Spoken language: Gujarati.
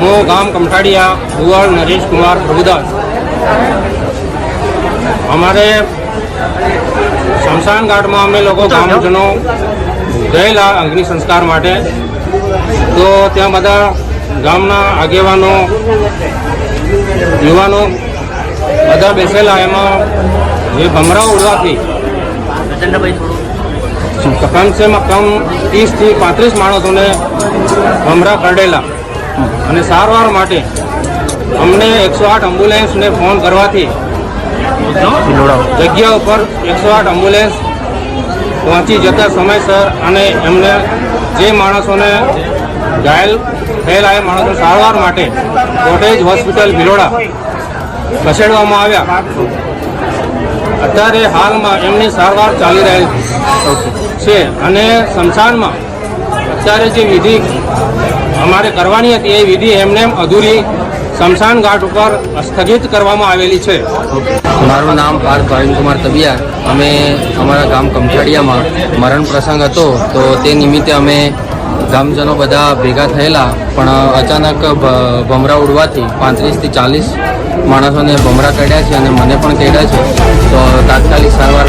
હું ગામ કમઠાડિયા ભુવાળ નરેશ કુમાર પ્રભુદાસ અમારે શમશાન ઘાટમાં અમે લોકો ગામજનો ગયેલા અગ્નિ સંસ્કાર માટે. તો ત્યાં બધા ગામના આગેવાનો યુવાનો બધા બેસેલા. એમાં જે ભમરા ઉડવાથી કમસેમાં કમ ત્રીસથી પાંત્રીસ માણસોને ભમરા કરડેલા. અને સારવાર માટે અમને એકસો આઠ એમ્બ્યુલન્સને ફોન કરવાથી જગ્યા ઉપર એકસો આઠ એમ્બ્યુલન્સ પહોંચી જતા સમયસર અને એમને જે માણસોને ઘાયલ થયેલા એ માણસો સારવાર માટે કોટેજ હોસ્પિટલ ભિલોડા ખસેડવામાં આવ્યા. અત્યારે હાલમાં એમની સારવાર ચાલી રહેલ છે. અને સંસારમાં અત્યારે જે વિધિ અમારે કરવાની હતી એ વિધિ એમને એમ અધૂરી સ્મશાન ઘાટ ઉપર સ્થગિત કરવામાં આવેલી છે. મારું નામ પાર્થ પ્રવીણકુમાર તબિયા અમે અમારા ગામ કમઠાડિયામાં મરણ પ્રસંગ હતો તો તે નિમિત્તે અમે ગામજનો બધા ભેગા થયેલા, પણ અચાનક ભમરા ઉડવાથી પાંત્રીસથી ચાલીસ માણસોને ભમરા કાઢ્યા છે અને મને પણ કાઢ્યા છે. તો તાત્કાલિક સારવાર